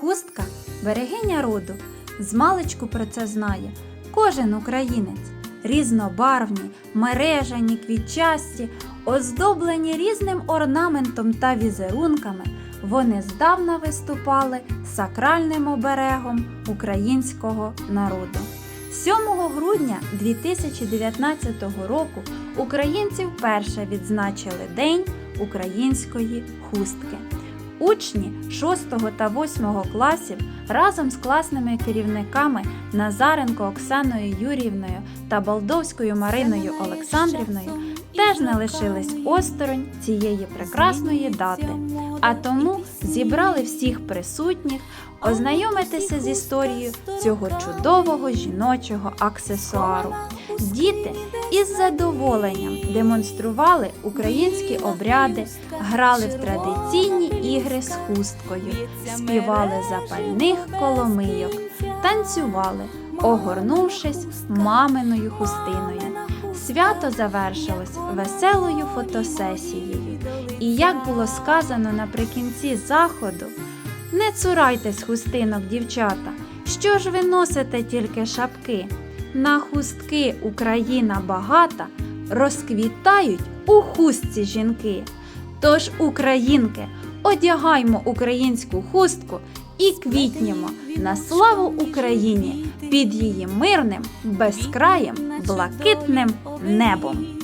Хустка берегиня роду. Змалечку про це знає кожен українець. Різнобарвні, мережані, квітчасті, оздоблені різним орнаментом та візерунками, вони здавна виступали сакральним оберегом українського народу. 7 грудня 2019 року українці вперше відзначили День української хустки. Учні 6 та 8 класів разом з класними керівниками Назаренко Оксаною Юріївною та Балдовською Мариною Олександрівною теж не лишились осторонь цієї прекрасної дати, а тому зібрали всіх присутніх ознайомитися з історією цього чудового жіночого аксесуару. Діти із задоволенням демонстрували українські обряди, грали в традиційні ігри з хусткою, співали запальних коломийок, танцювали, огорнувшись маминою хустиною. Свято завершилось веселою фотосесією. І як було сказано наприкінці заходу, не цурайтесь хустинок, дівчата. Що ж ви носите тільки шапки? На хустки Україна багата, розквітають у хустці жінки. Тож, українки, одягаймо українську хустку і квітнімо на славу Україні під її мирним, безкраєм, блакитним небом.